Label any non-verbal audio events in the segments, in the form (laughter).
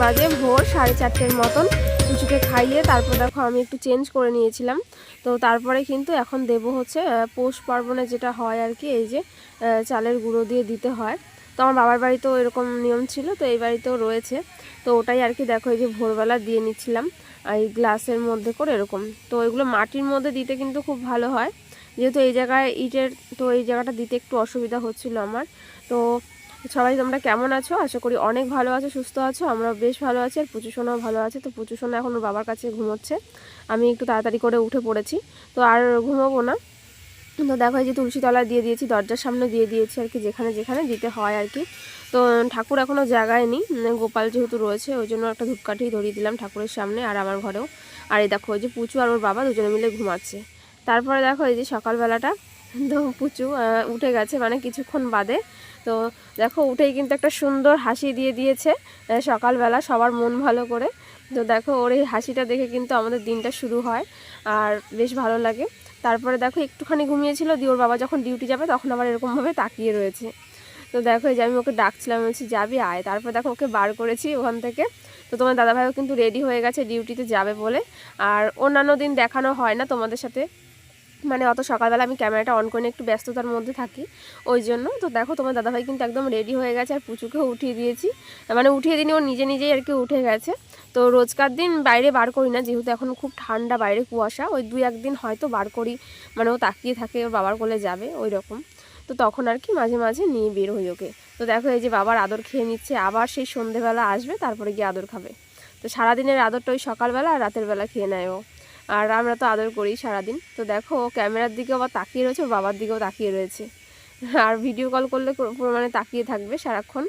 বাজে ভোর সাড়ে চারটের মতন। কিছুকে খাইয়ে তারপর দেখো আমি একটু চেঞ্জ করে নিয়েছিলাম। তো তারপরে কিন্তু এখন দেব হচ্ছে পৌষ পার্বণে যেটা হয় আর কি, এই যে চালের গুঁড়ো দিয়ে দিতে হয়। তো আমার বাবার বাড়িতেও এরকম নিয়ম ছিল, তো এই বাড়িতেও রয়েছে। তো ওটাই আর কি দেখো এই যে ভোরবেলা দিয়ে নিচ্ছিলাম এই গ্লাসের মধ্যে করে এরকম। তো এগুলো মাটির মধ্যে দিতে কিন্তু খুব ভালো হয়। যেহেতু এই জায়গায় ইটের, তো এই জায়গাটা দিতে একটু অসুবিধা হচ্ছিল আমার। তো সবাই তোমরা কেমন আছো? আশা করি অনেক ভালো আছো সুস্থ আছো আমরা বেশ ভালো আছি আর পুচু সোনাও ভালো আছে। তো পুচু সোনা এখন বাবার কাছে ঘুমোচ্ছে। আমি একটু তাড়াতাড়ি করে উঠে পড়েছি। তো আর ঘুমোবো না। তো দেখো এই যে তুলসী তলা দিয়ে দিয়েছি দরজার সামনে দিয়ে দিয়েছি আর কি যেখানে যেখানে দিতে হয় আর কি। তো ঠাকুর এখনও জায়গায় নেই উম, গোপাল যেহেতু রয়েছে ওই জন্য একটা ধূপকাঠি ধরিয়ে দিলাম ঠাকুরের সামনে আর আমার ঘরেও। আর এই দেখো ওই যে পুচু আর ওর বাবা দুজনে মিলে ঘুমাচ্ছে। তারপরে দেখো এই যে সকালবেলাটা, তো পুচু উঠে গেছে মানে কিছুক্ষণ বাদে। তো দেখো উঠেই কিন্তু একটা সুন্দর হাসি দিয়ে দিয়েছে সকালবেলা সবার মন ভালো করে। তো দেখো ওর এই হাসিটা দেখে কিন্তু আমাদের দিনটা শুরু হয়, আর বেশ ভালো লাগে। তারপরে দেখো একটুখানি ঘুমিয়েছিল, দিয়ে ওর বাবা যখন ডিউটি যাবে তখন আবার এরকমভাবে তাকিয়ে রয়েছে। তো দেখো এই যে আমি ওকে ডাকছিলাম বলছি, যাবি আয়। তারপর দেখো ওকে বার করেছি ওখান থেকে। তো তোমার দাদাভাইও কিন্তু রেডি হয়ে গেছে, ডিউটিতে যাবে বলে। আর অন্যান্য দিন দেখানো হয় না তোমাদের সাথে। মানে অত সকালবেলা আমি ক্যামেরাটা অন করে একটু ব্যস্ততার মধ্যে থাকি, ওই জন্য। তো দেখো, তোমার দাদাভাই কিন্তু একদম রেডি হয়ে গেছে, আর পুচুকেও উঠিয়ে দিয়েছি। মানে উঠিয়ে দিনই ও নিজে নিজেই আর কি উঠে গেছে। তো রোজকার দিন বাইরে বার করি না, যেহেতু এখন খুব ঠান্ডা বাইরে কুয়াশা, ওই দুই একদিন হয়তো বার করি। মানে ও তাকিয়ে থাকে, ওর বাবার কোলে যাবে ওই রকম তো তখন আর কি মাঝে মাঝে নিয়ে বের হই ওকে। তো দেখো, এই যে বাবার আদর খেয়ে নিচ্ছে, আবার সেই সন্ধেবেলা আসবে, তারপরে গিয়ে আদর খাবে। তো সারাদিনের আদরটা ওই সকালবেলা আর রাতের বেলা খেয়ে নেয় ও। আর আমরা তো আদর করি সারাদিন। তো দেখো, ও ক্যামেরার দিকেও আবার তাকিয়ে রয়েছে বাবার দিকেও তাকিয়ে রয়েছে। আর ভিডিও কল করলে মানে তাকিয়ে থাকবে সারাক্ষণ।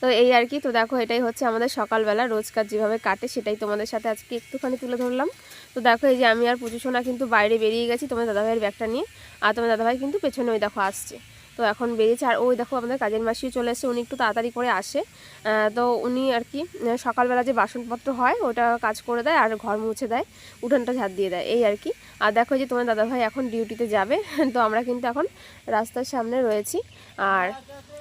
তো এই আর কি, তো দেখো, এটাই হচ্ছে আমাদের সকালবেলা। রোজকার যেভাবে কাটে, সেটাই তোমাদের সাথে আজকে একটুখানি তুলে ধরলাম। তো দেখো, এই যে আমি আর পুজো সোনা কিন্তু বাইরে বেরিয়ে গেছি তোমার দাদাভাইয়ের ব্যাগটা নিয়ে। আর তোমার দাদাভাই কিন্তু পেছনে ওই দেখো আসছে। তো এখন বেরিয়েছে। আর ওই দেখো আমাদের কাজের মাসিও চলে এসেছে, উনি একটু তাড়াতাড়ি করে আসে। তো উনি আর কি সকালবেলা যে বাসনপত্র হয়, ওটা কাজ করে দেয় আর ঘর মুছে দেয়, উঠানটা ঝাড় দিয়ে দেয়, এই আর কি। আর দেখো যে তোমার দাদাভাই এখন ডিউটিতে যাবে, (laughs) তো আমরা কিন্তু এখন রাস্তার সামনে রয়েছি। আর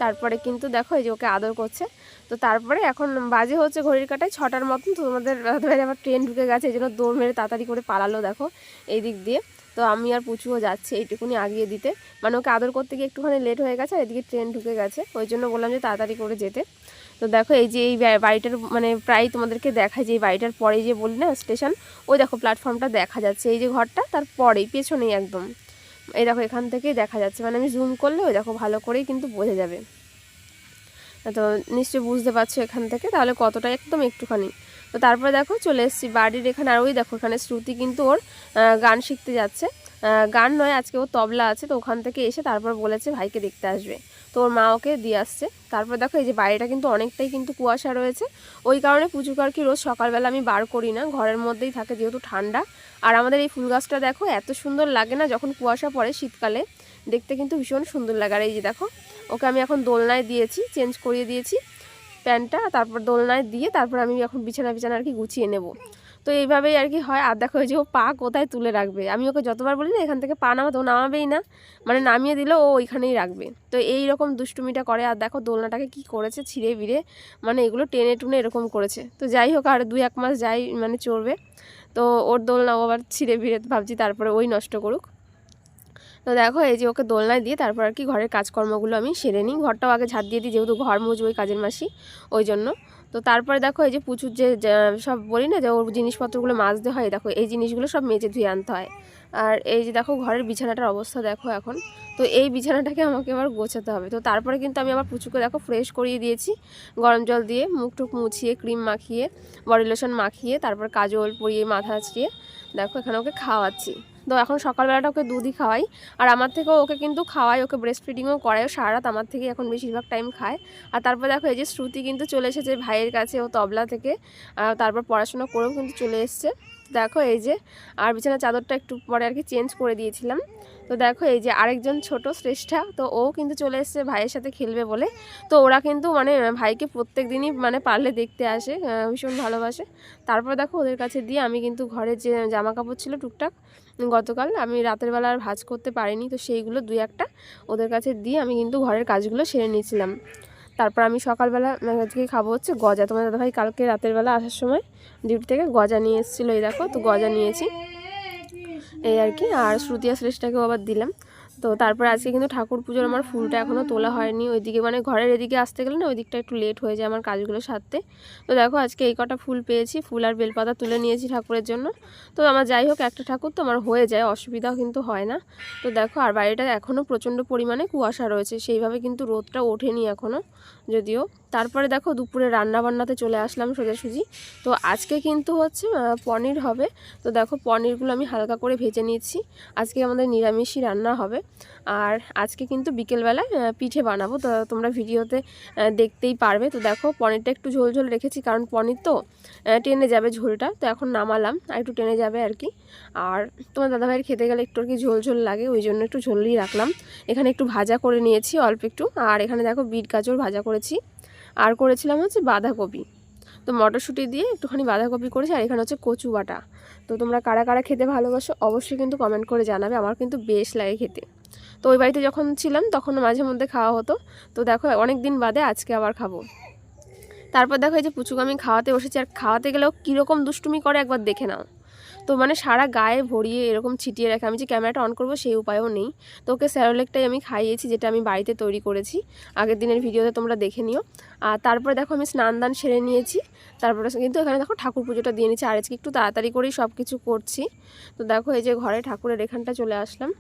তারপরে কিন্তু দেখো এই যে ওকে আদর করছে। তো তারপরে এখন বাজে হচ্ছে ঘড়ির কাটায় ছটার মতন তোমাদের দাদাভাই আবার ট্রেন ঢুকে গেছে, এই জন্য দৌড় মেরে তাড়াতাড়ি করে পালালো দেখো, এই দিক দিয়ে। তো আমি আর পুচুও যাচ্ছে এইটুকুনি আগিয়ে দিতে। মানে ওকে আদর করতে গিয়ে একটুখানি লেট হয়ে গেছে আর এদিকে ট্রেন ঢুকে গেছে। ওই জন্য বললাম যে তাড়াতাড়ি করে যেতে। তো দেখো এই যে এই বাড়িটার মানে প্রায় তোমাদেরকে দেখায় যে এই বাড়িটার পরে যে বললি না স্টেশন ওই দেখো প্ল্যাটফর্মটা দেখা যাচ্ছে। এই যে ঘরটা তার পরেই, পেছনেই একদম। এই দেখো এখান থেকেই দেখা যাচ্ছে। মানে আমি জুম করলে ওই দেখো ভালো করেই কিন্তু বোঝা যাবে। তো নিশ্চয়ই বুঝতে পারছ এখান থেকে। তাহলে কতটা একদম একটুখানি। তো তারপরে দেখো চলে এসেছি বাড়ির এখানে। আর ওই দেখো, এখানে শ্রুতি কিন্তু ওর গান শিখতে যাচ্ছে। গান নয়, আজকে ও তবলা আছে, তো ওখান থেকে এসে তারপর বলেছে ভাইকে দেখতে আসবে। তো ওর মা ওকে দিয়ে আসছে। তারপর দেখো এই যে বাড়িটা কিন্তু অনেকটাই কিন্তু কুয়াশা রয়েছে। ওই কারণে পুজো আর কি রোজ সকালবেলা আমি বার করি না, ঘরের মধ্যেই থাকে যেহেতু ঠান্ডা। আর আমাদের এই ফুল গাছটা দেখো এত সুন্দর লাগে না যখন কুয়াশা পড়ে শীতকালে, দেখতে কিন্তু ভীষণ সুন্দর লাগে। আর এই যে দেখো, ওকে আমি এখন দোলনায় দিয়েছি, চেঞ্জ করিয়ে দিয়েছি। প্যান্টটা, তারপর দোলনায় দিয়ে তারপর আমি এখন বিছানা বিছানা আর কি গুছিয়ে নেব। তো এইভাবেই আর কি হয় আর দেখো যে ও পা কোথায় তুলে রাখবে। আমি ওকে যতবার বলি না, এখান থেকে পা নামাতে নামাবেই না। মানে নামিয়ে দিলে ও ওইখানেই রাখবে। তো এই রকম দুষ্টুমিটা করে, আর দেখো দোলনাটাকে কি করেছে ছিঁড়ে বিড়ে মানে এগুলো টেনে টুনে এরকম করেছে। তো যাই হোক, আর দুই এক মাস যাই মানে চড়বে। তো ওর দোলনা ও আবার ছিঁড়ে বিড়ে ভাবছি, তারপরে ওই নষ্ট করুক। তো দেখো এই যে ওকে দোলনায় দিয়ে তারপর আর কি ঘরের কাজকর্মগুলো আমি সেরে নিই। ঘরটাও আগে ঝাঁট দিয়ে দিই, যেহেতু ঘর মুছবো ওই কাজের মাসি, ওই জন্য। তো তারপরে দেখো এই যে প্রচুর যে সব বলি না যে ওর জিনিসপত্রগুলো মাজতে হয়, দেখো এই জিনিসগুলো সব মেজে ধুয়ে আনতে হয়। আর এই যে দেখো ঘরের বিছানাটার অবস্থা দেখো এখন। তো এই বিছানাটাকে আমাকে আবার গোছাতে হবে। তো তারপরে কিন্তু আমি আবার পুচুকে দেখো ফ্রেশ করিয়ে দিয়েছি। গরম জল দিয়ে মুখ টুক মুছিয়ে ক্রিম মাখিয়ে, বডি লোশন মাখিয়ে, তারপর কাজল পরিয়ে, মাথা আঁচড়িয়ে দেখো এখানে ওকে খাওয়াচ্ছি। তো এখন সকালবেলাটা ওকে দুধই খাওয়াই। আর আমার থেকেও ওকে কিন্তু খাওয়াই, ওকে ব্রেস্ট ফিডিংও করায় সারা রাত আমার থেকে এখন বেশিরভাগ টাইম খায়। আর তারপর দেখো এই যে শ্রুতি কিন্তু চলে এসেছে ভাইয়ের কাছে, ও তবলা থেকে। তারপর পড়াশোনা করেও কিন্তু চলে এসছে। দেখো এই যে, আর বিছানার চাদরটা একটু পরে আর কি চেঞ্জ করে দিয়েছিলাম। তো দেখো, এই যে আরেকজন ছোট শ্রেষ্ঠা, তো ও কিন্তু চলে এসছে ভাইয়ের সাথে খেলবে বলে। তো ওরা কিন্তু মানে ভাইকে প্রত্যেক দিনই মানে পারলে দেখতে আসে ভীষণ ভালোবাসে। তারপর দেখো, ওদের কাছে দিয়ে আমি কিন্তু ঘরে যে জামা কাপড় ছিল টুকটাক গতকাল আমি রাতের বেলা আর ভাজ করতে পারিনি। তো সেইগুলো দুই একটা ওদের কাছে দিয়ে আমি কিন্তু ঘরের কাজগুলো সেরে নিয়েছিলাম। তারপর আমি সকালবেলা আজকে খাব হচ্ছে গজা। তোমার দাদাভাই কালকে রাতের বেলা আসার সময় ডিউটি থেকে গজা নিয়ে এসেছিল, এই দেখো, তো গজা নিয়েছি। এই আর কি। আর শ্রুতিয়া শ্রেষ্ঠাকেও আবার দিলাম। তো তারপর আজকে কিন্তু ঠাকুর পুজোর আমার ফুলটা এখনও তোলা হয়নি। ওইদিকে মানে ঘরের এদিকে আসতে গেলে না ওই দিকটা একটু লেট হয়ে যায় আমার কাজগুলো সারতে। তো দেখো আজকে এই কটা ফুল পেয়েছি, ফুল আর বেলপাতা তুলে নিয়েছি ঠাকুরের জন্য। তো আমার যাই হোক, একটা ঠাকুর তো আমার হয়ে যায়, অসুবিধাও কিন্তু হয় না। তো দেখো আর বাড়িটা এখনও প্রচণ্ড পরিমাণে কুয়াশা রয়েছে, সেইভাবে কিন্তু রোদটা ওঠেনি এখনও যদিও। তারপরে দেখো দুপুরে রান্না বান্নাতে চলে আসলাম সোজাসুজি। তো আজকে কিন্তু হচ্ছে পনির হবে। তো দেখো পনিরগুলো আমি হালকা করে ভেজে নিয়েছি আজকে আমাদের নিরামিষই রান্না হবে। আর আজকে কিন্তু বিকেলবেলায় পিঠে বানাবো। তো তোমরা ভিডিওতে দেখতেই পারবে। তো দেখো, পনিরটা একটু ঝোল ঝোল রেখেছি, কারণ পনির তো টেনে যাবে ঝোলটা। তো এখন নামালাম, আর একটু টেনে যাবে আর কি। আর তোমার দাদাভাইয়ের খেতে গেলে একটু আর কি ঝোল ঝোল লাগে, ওই জন্য একটু ঝোলই রাখলাম। এখানে একটু ভাজা করে নিয়েছি, অল্প একটু। আর এখানে দেখো, বিট গাজর ভাজা করেছি। আর করেছিলাম হচ্ছে বাঁধাকপি। তো মটরশুঁটি দিয়ে একটুখানি বাঁধাকপি করেছি, আর এখানে হচ্ছে কচু বাটা। তো তোমরা কারা কারা খেতে ভালোবাসো, অবশ্যই কিন্তু কমেন্ট করে জানাবে। আমার কিন্তু বেশ লাগে খেতে। তো ওই বাড়িতে যখন ছিলাম তখন মাঝে মধ্যে খাওয়া হতো। তো দেখো অনেক দিন বাদে আজকে আবার খাব। তারপর দেখো, এই যে পুচুকে আমি খাওয়াতে বসেছি, আর খাওয়াতে গেলেও কীরকম দুষ্টুমি করে একবার দেখে নাও। তো মানে সারা গায়ে ভরিয়ে এরকম ছিটিয়ে রাখে। আমি যে ক্যামেরাটা অন করব, সেই উপায়ও নেই। তো ওকে স্যারোলেকটাই আমি খাইয়েছি, যেটা আমি বাড়িতে তৈরি করেছি। আগের দিনের ভিডিওতে তোমরা দেখে নিও। আর তারপরে দেখো, আমি স্নান দান সেরে নিয়েছি। তারপরে কিন্তু এখানে দেখো, ঠাকুর পুজোটা দিয়ে নিচ্ছি আর আজকে একটু তাড়াতাড়ি করেই সব কিছু করছি। তো দেখো, এই যে ঘরে ঠাকুরের এখানটা চলে আসলাম।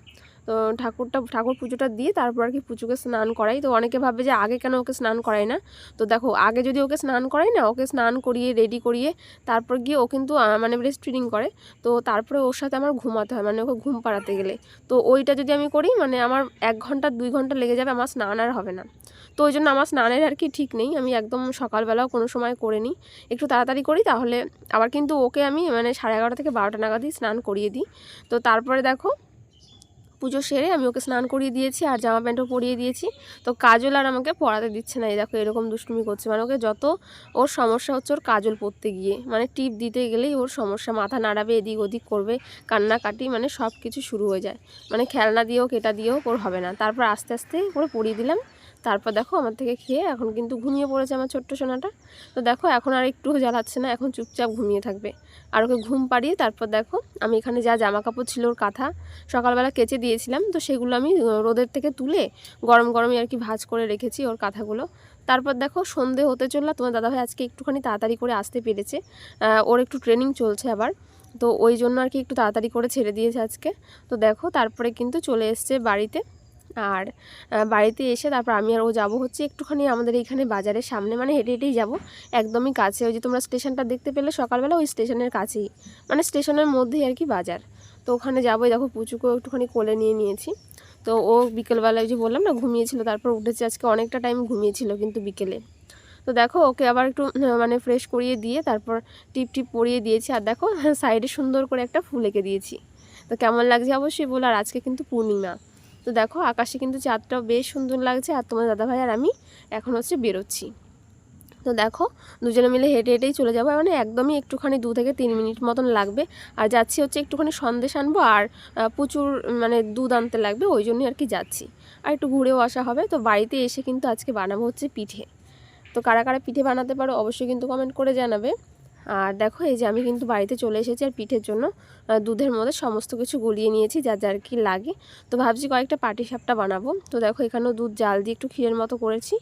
তো ঠাকুরটা, ঠাকুর পুজোটা দিয়ে তারপর আর কি পুজোকে স্নান করাই। তো অনেকে ভাবে যে আগে কেন ওকে স্নান করাই না? তো দেখো, আগে যদি ওকে স্নান করাই না, ওকে স্নান করিয়ে রেডি করিয়ে তারপর গিয়ে ও কিন্তু মানে ব্রেস্ট ফিডিং করে। তো তারপরে ওর সাথে আমার ঘুমাতে হয় মানে ওকে ঘুম পাড়াতে গেলে। তো ওইটা যদি আমি করি মানে আমার এক ঘণ্টা, দুই ঘণ্টা লেগে যাবে, আমার স্নান আর হবে না। তো ওই জন্য আমার স্নানের আর কি ঠিক নেই। আমি একদম সকালবেলাও কোনো সময় করে নিই। একটু তাড়াতাড়ি করি, তাহলে আবার কিন্তু ওকে আমি মানে সাড়ে এগারোটা থেকে বারোটা নাগাদই স্নান করিয়ে দিই। তো তারপরে দেখো পুজো সেরে আমি ওকে স্নান করিয়ে দিয়েছি আর জামা প্যান্টও পরিয়ে দিয়েছি। তো কাজল আর আমাকে পড়াতে দিচ্ছে না, এই দেখো এরকম দুষ্টুমি করছে। মানে ওকে যত ওর সমস্যা হচ্ছে ওর কাজল পড়তে গিয়ে মানে টিপ দিতে গেলেই ওর সমস্যা, মাথা নাড়াবে, এদিক ওদিক করবে, কান্নাকাটি মানে সব কিছু শুরু হয়ে যায়। মানে খেলনা দিয়েও কেটা দিয়েও ওর হবে না। তারপর আস্তে আস্তে করে পরিয়ে দিলাম। তারপর দেখো আমার থেকে খেয়ে এখন কিন্তু ঘুমিয়ে পড়েছে আমার ছোট্ট সোনাটা। তো দেখো এখন আর একটুও জ্বালাচ্ছে না, এখন চুপচাপ ঘুমিয়ে থাকবে। আর ওকে ঘুম পাড়িয়ে তারপর দেখো আমি এখানে যা জামা কাপড় ছিল ওর কাঁথা সকালবেলা কেচে দিয়েছিলাম, তো সেগুলো আমি রোদের থেকে তুলে গরম গরমই আর কি ভাজ করে রেখেছি ওর কাঁথাগুলো। তারপর দেখো সন্ধে হতে চলল, তোমার দাদাভাই আজকে একটুখানি তাড়াতাড়ি করে আসতে পেরেছে। ওর একটু ট্রেনিং চলছে আবার, তো ওই জন্য আর কি একটু তাড়াতাড়ি করে ছেড়ে দিয়েছে আজকে। তো দেখো তারপরে কিন্তু চলে এসছে বাড়িতে। আর বাড়িতে এসে তারপর আমি আর ও যাব হচ্ছে একটুখানি আমাদের এইখানে বাজারের সামনে মানে হেঁটে হেঁটেই যাব। একদমই কাছে, ওই যে তোমরা স্টেশনটা দেখতে পেলে সকালবেলা ওই স্টেশনের কাছেই মানে স্টেশনের মধ্যেই আর কি বাজার। তো ওখানে যাবোই, দেখো পুচুকেও একটুখানি কোলে নিয়ে নিয়েছি। তো ও বিকেলবেলায় যে বললাম না, ঘুমিয়েছিল, তারপর উঠেছে, আজকে অনেকটা টাইম ঘুমিয়েছিল কিন্তু বিকেলে। তো দেখো ওকে আবার একটু মানে ফ্রেশ করিয়ে দিয়ে তারপর টিপ টিপ পরিয়ে দিয়েছি, আর দেখো (laughs) সাইডে সুন্দর করে একটা ফুল এঁকে দিয়েছি। তো কেমন লাগছে অবশ্যই বলো, আর আজকে কিন্তু পূর্ণিমা। তো দেখো, আকাশে কিন্তু চাঁদটাও বেশ সুন্দর লাগছে। আর তোমার দাদাভাই আর আমি এখন হচ্ছে বেরোচ্ছি। তো দেখো, দুজনে মিলে হেঁটে হেঁটেই চলে যাব। মানে একদমই একটুখানি দু থেকে তিন মিনিট মতন লাগবে। আর যাচ্ছি হচ্ছে একটুখানি সন্দেশ আনব আর প্রচুর মানে দুধ আনতে লাগবে, ওই জন্যই আর কি যাচ্ছি। আর একটু ঘুরেও আসা হবে। তো বাড়িতে এসে কিন্তু আজকে বানাবো হচ্ছে পিঠে। তো কারা কারা পিঠে বানাতে পারো অবশ্যই কিন্তু কমেন্ট করে জানাবে। আর দেখো, এই যে আমি কিন্তু বাড়িতে চলে এসেছি আর পিঠের জন্য। দুধের মধ্যে সমস্ত কিছু গলিয়ে নিয়েছি, যা যার কি লাগে। তো ভাবছি কয়েকটা পাটি সাপটা বানাবো। তো দেখো, এখানেও দুধ, জাল দিয়ে একটু ক্ষীরের মতো করেছি।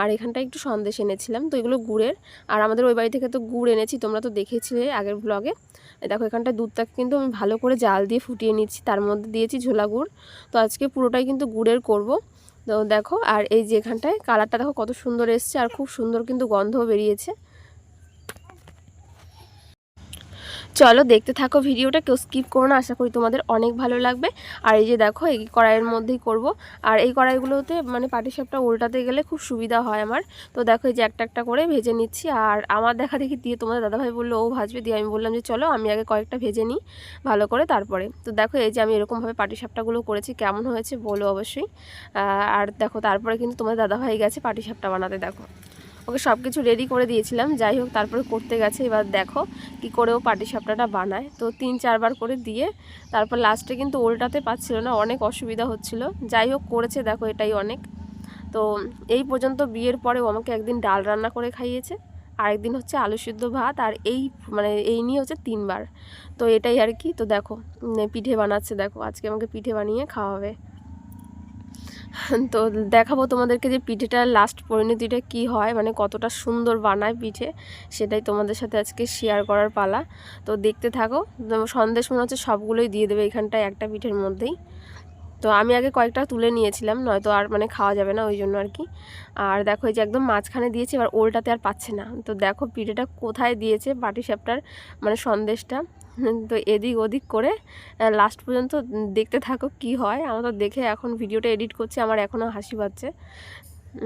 আর এখানটা একটু সন্দেশ এনেছিলাম। তো এগুলো গুড়ের। আর আমাদের ওই বাড়ি থেকে তো গুড় এনেছি, তোমরা তো দেখেছিলে আগের ব্লগে দেখো, এখানটা দুধটাকে কিন্তু আমি ভালো করে জাল দিয়ে ফুটিয়ে নিচ্ছি। তার মধ্যে দিয়েছি ঝোলা গুড়। তো আজকে পুরোটাই কিন্তু গুড়ের করব। তো দেখো, আর এই যে এখানটায় কালারটা দেখো, কত সুন্দর এসছে। আর খুব সুন্দর কিন্তু গন্ধও বেরিয়েছে। চলো দেখতে থাকো ভিডিওটা, কেউ স্কিপ করো না, আশা করি তোমাদের অনেক ভালো লাগবে। আর এই যে দেখো, এই কড়াইয়ের মধ্যেই করব। আর এই কড়াইগুলোতে মানে পাটিসাপটা উল্টাতে গেলে খুব সুবিধা হয় আমার। তো দেখো, এই যে একটা একটা করে ভেজে নিচ্ছি। আর আমার দেখা দেখি দিয়ে তোমাদের দাদাভাই বলল, ও ভাজবে? দিয়ে আমি বললাম যে, চলো, আমি আগে কয়েকটা ভেজে নিই ভালো করে তারপরে। তো দেখো, এই যে আমি এরকমভাবে পাটিসাপটাগুলো করেছি, কেমন হয়েছে বলো অবশ্যই। আর দেখো, তারপরে কিন্তু তোমাদের দাদাভাই গেছে পাটিসাপটা বানাতে, দেখো। ওকে সব কিছু রেডি করে দিয়েছিলাম। যাই হোক, তারপরে করতে গেছে। এবার দেখো কি করে ও পাটিসাপটাটা বানায়। তো তিন, চারবার করে দিয়ে তারপর লাস্টে কিন্তু উল্টাতে পারছিল না, অনেক অসুবিধা হচ্ছিল। যাই হোক, করেছে দেখো এটাই অনেক। তো এই পর্যন্ত বিয়ের পরে আমাকে একদিন ডাল রান্না করে খাইয়েছে, আরেকদিন হচ্ছে আলু সিদ্ধ ভাত, আর এই মানে এই নিয়ে হচ্ছে তিনবার। তো এটাই আর কি। তো দেখো পিঠে বানাচ্ছে। দেখো, আজকে আমাকে পিঠে বানিয়ে খাওয়াবে। তো দেখাবো তোমাদেরকে যে পিঠেটার লাস্ট পরিণতিটা কি হয় মানে কতটা সুন্দর বানায় পিঠে, সেটাই তোমাদের সাথে আজকে শেয়ার করার পালা। তো দেখতে থাকো, সন্দেশ মনে হচ্ছে সবগুলোই দিয়ে দেবে এখানটায় একটা পিঠের মধ্যেই। তো আমি আগে কয়েকটা তুলে নিয়েছিলাম, নয়তো আর মানে খাওয়া যাবে না ওই জন্য আর কি। আর দেখো এই যে একদম মাঝখানে দিয়েছে, এবার ওলটাতে আর পাচ্ছে না। তো দেখো পিঠেটা কোথায় দিয়েছে পাটিসাপটার মানে সন্দেশটা। তো এদিক ওদিক করে লাস্ট পর্যন্ত দেখতে থাকো কি হয়। আমার তো দেখে এখন ভিডিওটা এডিট করছি, আমার এখনও হাসি পাচ্ছে।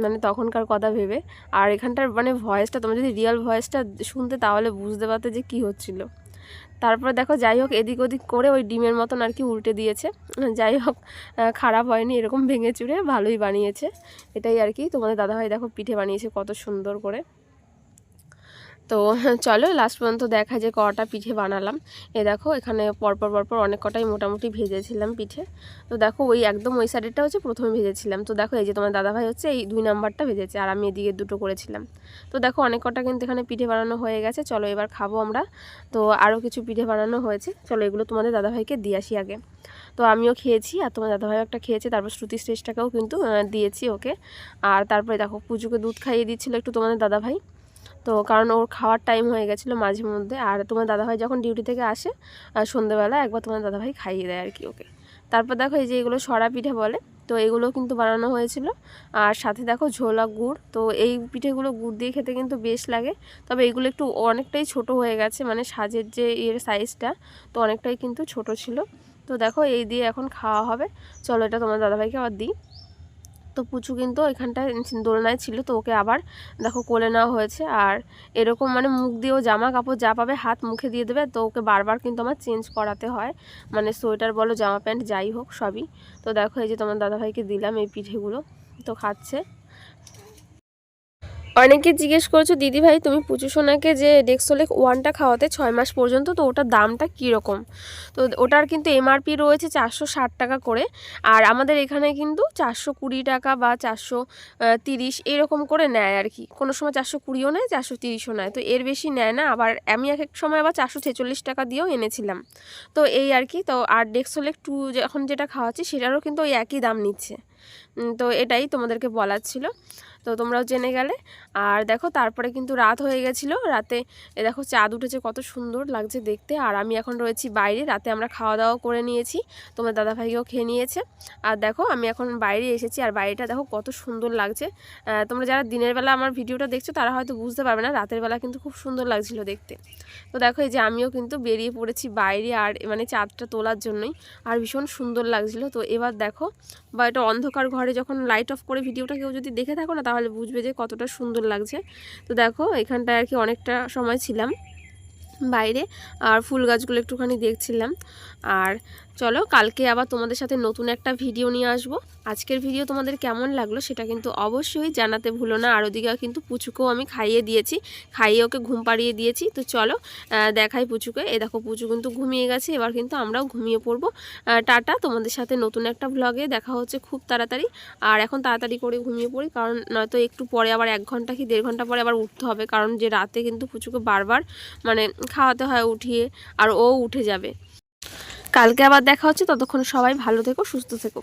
মানে তখনকার কথা ভেবে। আর এখানটার মানে ভয়েসটা তোমরা যদি রিয়েল ভয়েসটা শুনতে, তাহলে বুঝতে পারতে যে কি হচ্ছিল। তারপরে দেখো, যাই হোক, এদিক ওদিক করে ওই ডিমের মতন আর কি উল্টে দিয়েছে। যাই হোক খারাপ হয়নি, এরকম ভেঙে চুড়ে ভালোই বানিয়েছে। এটাই আর কি, তোমাদের দাদাভাই দেখো পিঠে বানিয়েছে কত সুন্দর করে। তো (laughs) চলো লাস্ট পর্যন্ত দেখা যে কটা পিঠে বানালাম। এ দেখো, এখানে পরপর পরপর অনেক কটাই মোটামুটি ভেজেছিলাম পিঠে। তো দেখো, ওই একদম ওই সাইডেরটা হচ্ছে প্রথমে ভেজেছিলাম। তো দেখো, এই যে তোমার দাদাভাই হচ্ছে এই দুই নাম্বারটা ভেজেছে, আর আমি এদিকে দুটো করেছিলাম। তো দেখো, অনেক কটা কিন্তু এখানে পিঠে বানানো হয়ে গেছে। চলো এবার খাব আমরা। তো আরও কিছু পিঠে বানানো হয়েছে। চলো এগুলো তোমাদের দাদাভাইকে দিয়ে আসি আগে। তো আমিও খেয়েছি, আর তোমার দাদাভাই একটা খেয়েছে, তারপর শ্রুতি শ্রেষ্ঠাকেও কিন্তু দিয়েছি ওকে। আর তারপরে দেখো, পুজোকে দুধ খাইয়ে দিচ্ছিল একটু তোমাদের দাদাভাই। তো কারণ ওর খাওয়ার টাইম হয়ে গেছিল মাঝে মধ্যে। আর তোমার দাদাভাই যখন ডিউটি থেকে আসে আর সন্ধ্যেবেলা একবার তোমার দাদাভাই খাইয়ে দেয় আর কি ওকে। তারপর দেখো এই যে এগুলো সরা পিঠে বলে, তো এগুলো কিন্তু বানানো হয়েছিল। আর সাথে দেখো ঝোলা গুড়, তো এই পিঠেগুলো গুড় দিয়ে খেতে কিন্তু বেশ লাগে। তবে এগুলো একটু অনেকটাই ছোট হয়ে গেছে মানে সাজের যে এর সাইজটা তো অনেকটাই কিন্তু ছোট ছিল। তো দেখো এই দিয়ে এখন খাওয়া হবে। চলো এটা তোমার দাদাভাইকে আবার দিই। তো পুচু কিন্তু এখানটায় দোলনায় ছিল, তো ওকে আবার দেখো কোলে নেওয়া হয়েছে। আর এরকম মানে মুখ দিয়েও জামা কাপড় যা পাবে হাত মুখে দিয়ে দেবে, তো ওকে বারবার কিন্তু আমার চেঞ্জ করাতে হয়। মানে সোয়েটার বলো, জামা প্যান্ট যাই হোক, সবই। তো দেখো এই যে তোমার দাদাভাইকে দিলাম এই পিঠেগুলো, তো খাচ্ছে। অনেকে জিজ্ঞেস করেছ দিদি ভাই তুমি পুচু সোনাকে যে ডেক্সোলেক ওয়ানটা খাওয়াতে ছয় মাস পর্যন্ত, তো ওটার দামটা কীরকম? তো ওটার কিন্তু এমআরপি রয়েছে চারশো ষাট টাকা করে, আর আমাদের এখানে কিন্তু চারশো কুড়ি টাকা বা চারশো তিরিশ এরকম করে নেয় আর কি। কোনো সময় চারশো কুড়িও নেয়, চারশো তিরিশও নেয়, তো এর বেশি নেয় না। আবার আমি এক এক সময় আবার চারশো ছেচল্লিশ টাকা দিয়েও এনেছিলাম। তো এই আর কি, তো আর ডেক্সোলেক টু এখন যেটা খাওয়াচ্ছি, সেটারও কিন্তু ওই একই দাম নিচ্ছে। তো এটাই তোমাদেরকে বলার ছিল। তো তোমরাও জেনে গেলে। আর দেখো, তারপরে কিন্তু রাত হয়ে গেছিল। রাতে এ দেখো চাঁদ উঠেছে কত সুন্দর লাগছে দেখতে। আর আমি এখন রয়েছি বাইরে। রাতে আমরা খাওয়া দাওয়া করে নিয়েছি। তোমার দাদাভাইও খেয়ে নিয়েছে। আর দেখো, আমি এখন বাইরে এসেছি। আর বাইরেটা দেখো, কত সুন্দর লাগছে। তোমরা যারা দিনের বেলা আমার ভিডিওটা দেখছ, তারা হয়তো বুঝতে পারবে না, রাতের বেলা কিন্তু খুব সুন্দর লাগছিল দেখতে। তো দেখো, এই যে আমিও কিন্তু বেরিয়ে পড়েছি বাইরে, আর মানে চাঁদটা তোলার জন্যই। আর ভীষণ সুন্দর লাগছিল। তো এবার দেখো, বা এটা অন্ধকার ঘরে যখন লাইট অফ করে ভিডিওটা কেউ যদি দেখে থাকো না তাহলে বুঝবে যে কতটা সুন্দর লাগছে। তো দেখো এখানটায় আর কি অনেকটা সময় ছিলাম। বাইরে আর ফুল গাছগুলো একটুখানি দেখছিলাম। আর চলো, কালকে আবার তোমাদের সাথে নতুন একটা ভিডিও নিয়ে আসব। আজকের ভিডিও তোমাদের কেমন লাগল সেটা কিন্তু অবশ্যই জানাতে ভুলো না। আর ওদিকে কিন্তু পুচুকেও আমি খাইয়ে দিয়েছি, খাইয়ে ওকে ঘুম পাড়িয়ে দিয়েছি। তো চলো দেখাই পুচুকে। এ দেখো, পুচু কিন্তু ঘুমিয়ে গেছে, এবার কিন্তু আমরাও ঘুমিয়ে পড়ব। টাটা, তোমাদের সাথে নতুন একটা ভ্লগে দেখা হচ্ছে খুব তাড়াতাড়ি। আর এখন তাড়াতাড়ি করে ঘুমিয়ে পড়ি, কারণ নয়তো একটু পরে আবার এক ঘণ্টা কি দেড় ঘণ্টা পরে আবার উঠতে হবে। কারণ যে রাতে কিন্তু পুচুকে বারবার মানে খাওয়াতে হয় উঠিয়ে আর ও উঠে যাবে। কালকে আবার দেখা হচ্ছে, ততক্ষণ সবাই ভালো থেকো, সুস্থ থেকো।